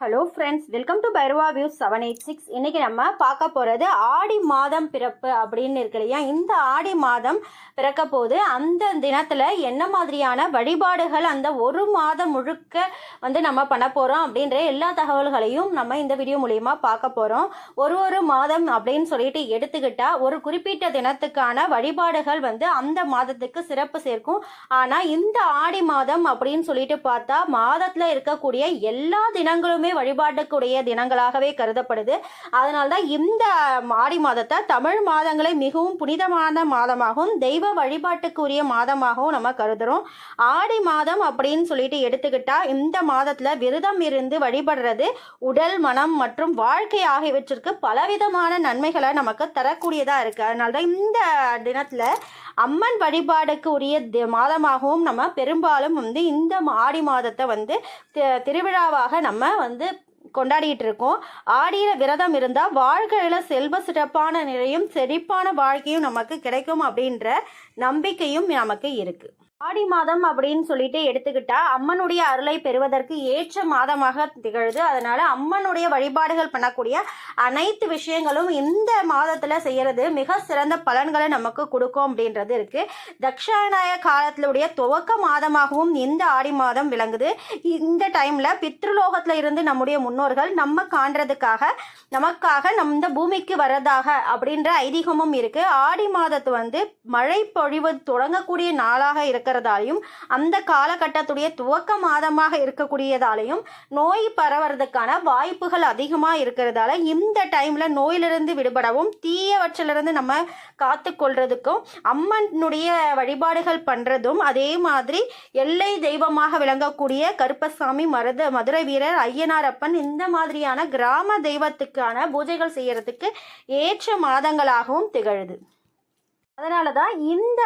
Hello friends welcome to Bhairava views seven eight six இன்னைக்கு நம்ம பார்க்க போகிறது ஆடி மாதம் பிறப்பு அப்படின்னு இருக்கு இல்லையா? இந்த ஆடி மாதம் பிறக்க போது அந்த தினத்தில் என்ன மாதிரியான வழிபாடுகள் அந்த ஒரு மாதம் முழுக்க வந்து நம்ம பண்ண போகிறோம் அப்படின்ற எல்லா தகவல்களையும் நம்ம இந்த வீடியோ மூலயமா பார்க்க போகிறோம் ஒரு ஒரு மாதம் அப்படின்னு சொல்லிட்டு எடுத்துக்கிட்டால் ஒரு குறிப்பிட்ட தினத்துக்கான வழிபாடுகள் வந்து அந்த மாதத்துக்கு சிறப்பு சேர்க்கும். ஆனால் இந்த ஆடி மாதம் அப்படின்னு சொல்லிட்டு பார்த்தா மாதத்தில் இருக்கக்கூடிய எல்லா தினங்களுமே வழிபாட்டுக்குரிய தினங்களாகவே கருதப்படுது. அதனால்தான் இந்த ஆடி மாதத்தை தமிழ் மாதங்களை மிகவும் புனிதமான மாதமாகவும் தெய்வ வழிபாட்டுக்குரிய மாதமாகவும் நம்ம கருதுறோம். ஆடி மாதம் அப்படின்னு சொல்லிட்டு எடுத்துக்கிட்டா இந்த மாதத்துல விரதம் இருந்து வழிபடுறது உடல் மனம் மற்றும் வாழ்க்கை ஆகியவற்றிற்கு பலவிதமான நன்மைகளை நமக்கு தரக்கூடியதா இருக்கு. அதனால்தான் இந்த தினத்துல அம்மன் வழிபாடுக்கு உரிய தி- மாதமாகவும் நம்ம பெரும்பாலும் வந்து இந்த ஆடி மாதத்தை வந்து திருவிழாவாக நம்ம வந்து கொண்டாடிட்டு இருக்கோம். ஆடியில் விரதம் இருந்தால் வாழ்க்கையில் செல்வ சிறப்பான நிலையும் செழிப்பான வாழ்க்கையும் நமக்கு கிடைக்கும் அப்படின்ற நம்பிக்கையும் நமக்கு இருக்குது ஆடி மாதம் அப்படின்னு சொல்லிட்டு எடுத்துக்கிட்டா அம்மனுடைய அருளை பெறுவதற்கு ஏற்ற மாதமாக திகழுது. அதனால அம்மனுடைய வழிபாடுகள் பண்ணக்கூடிய அனைத்து விஷயங்களும் இந்த மாதத்துல செய்யறது மிக சிறந்த பலன்களை நமக்கு கொடுக்கும் அப்படின்றது இருக்கு. தக்ஷாயனாய காலத்திலுடைய துவக்க மாதமாகவும் இந்த ஆடி மாதம் விளங்குது. இந்த டைம்ல பித்ருலோகத்துல இருந்து நம்முடைய முன்னோர்கள் நம்ம காண்றதுக்காக நமக்காக நம் இந்த பூமிக்கு வர்றதாக அப்படின்ற ஐதீகமும் இருக்கு. ஆடி மாதத்து வந்து மழை பொழிவு தொடங்கக்கூடிய நாளாக இருக்கிறதாலையும் அந்த காலகட்டத்துடைய துவக்க மாதமாக இருக்கக்கூடியதாலையும் நோய் பரவறதுக்கான வாய்ப்புகள் அதிகமாக இருக்கிறதால இந்த டைமில் நோயிலிருந்து விடுபடவும் தீயவற்றிலிருந்து நம்ம காத்துக்கொள்றதுக்கும் அம்மனுடைய வழிபாடுகள் பண்ணுறதும் அதே மாதிரி எல்லை தெய்வமாக விளங்கக்கூடிய கருப்பசாமி மருத மதுரை வீரர் ஐயனாரப்பன் இந்த மாதிரியான கிராம தெய்வத்துக்கான பூஜைகள் செய்யறதுக்கு ஏற்ற மாதங்களாகவும் திகழுது. அதனால தான் இந்த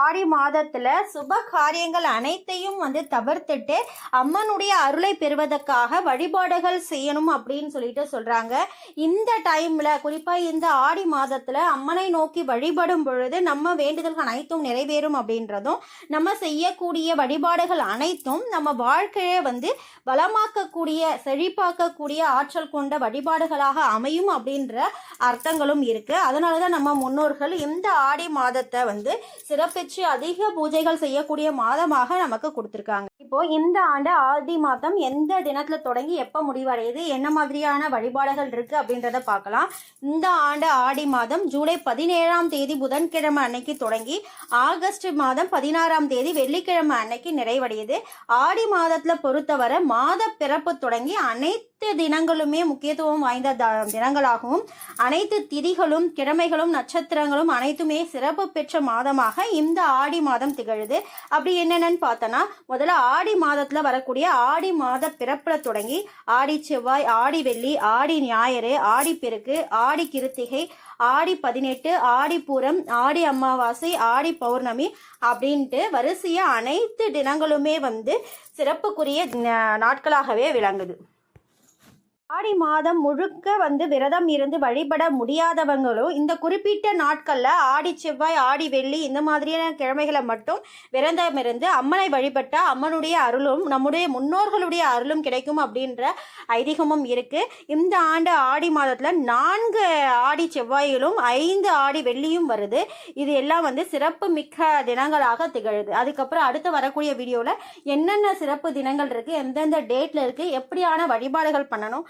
ஆடி மாதத்தில் சுப காரியங்கள் அனைத்தையும் வந்து தவிர்த்துட்டு அம்மனுடைய அருளை பெறுவதற்காக வழிபாடுகள் செய்யணும் அப்படின்னு சொல்லிட்டு சொல்கிறாங்க இந்த டைமில் குறிப்பாக இந்த ஆடி மாதத்தில் அம்மனை நோக்கி வழிபடும் பொழுது நம்ம வேண்டுதல்கள் அனைத்தும் நிறைவேறும் அப்படின்றதும் நம்ம செய்யக்கூடிய வழிபாடுகள் அனைத்தும் நம்ம வாழ்க்கையை வந்து வளமாக்கக்கூடிய செழிப்பாக்கக்கூடிய ஆற்றல் கொண்ட வழிபாடுகளாக அமையும் அப்படின்ற அர்த்தங்களும் இருக்குது அதனால தான் நம்ம முன்னோர்கள் இந்த ஆடி மாதத்தை வந்து சிறப்பிச்சு அதிக பூஜைகள் செய்யக்கூடிய மாதமாக நமக்கு கொடுத்துருக்காங்க. இப்போ இந்த ஆண்டு ஆடி மாதம் எந்த தினத்துல தொடங்கி எப்போ முடிவடையுது? என்ன மாதிரியான வழிபாடுகள் இருக்கு அப்படின்றத பார்க்கலாம். இந்த ஆண்டு ஆடி மாதம் ஜூலை பதினேழாம் தேதி புதன்கிழமை அன்னைக்கு தொடங்கி ஆகஸ்ட் மாதம் பதினாறாம் தேதி வெள்ளிக்கிழமை அன்னைக்கு நிறைவடையுது. ஆடி மாதத்துல பொறுத்தவரை மாத பிறப்பு தொடங்கி அனைத்து தினங்களுமே முக்கியத்துவம் வாய்ந்த த- தினங்களாகவும் அனைத்து திதிகளும் கிழமைகளும் நட்சத்திரங்களும் அனைத்துமே சிறப்பு பெற்ற மாதமாக இந்த ஆடி மாதம் திகழுது. அப்படி என்னென்னு பார்த்தோன்னா முதல்ல ஆடி மாதத்தில் வரக்கூடிய ஆடி மாத பிறப்பில் தொடங்கி ஆடி செவ்வாய் ஆடி வெள்ளி ஆடி ஞாயிறு ஆடி பெருக்கு ஆடி கிருத்திகை ஆடி பதினெட்டு ஆடி பூரம் ஆடி அமாவாசை ஆடி பௌர்ணமி அப்படின்ட்டு வரிசையா அனைத்து தினங்களுமே வந்து சிறப்புக்குரிய நாட்களாகவே விளங்குது. ஆடி மாதம் முழுக்க வந்து விரதம் இருந்து வழிபட முடியாதவங்களும் இந்த குறிப்பிட்ட நாட்களில் ஆடி செவ்வாய் ஆடி வெள்ளி இந்த மாதிரியான கிழமைகளை மட்டும் விரதம் இருந்து அம்மனை வழிபட்டால் அம்மனுடைய அருளும் நம்முடைய முன்னோர்களுடைய அருளும் கிடைக்கும் அப்படின்ற ஐதீகமும் இருக்குது இந்த ஆண்டு ஆடி மாதத்தில் நான்கு ஆடி செவ்வாய்களும் ஐந்து ஆடி வெள்ளியும் வருது. இது எல்லாம் வந்து சிறப்பு மிக்க தினங்களாக திகழுது. அதுக்கப்புறம் அடுத்து வரக்கூடிய வீடியோவில் என்னென்ன சிறப்பு தினங்கள் இருக்குது எந்தெந்த டேட்டில் இருக்குது எப்படியான வழிபாடுகள் பண்ணணும்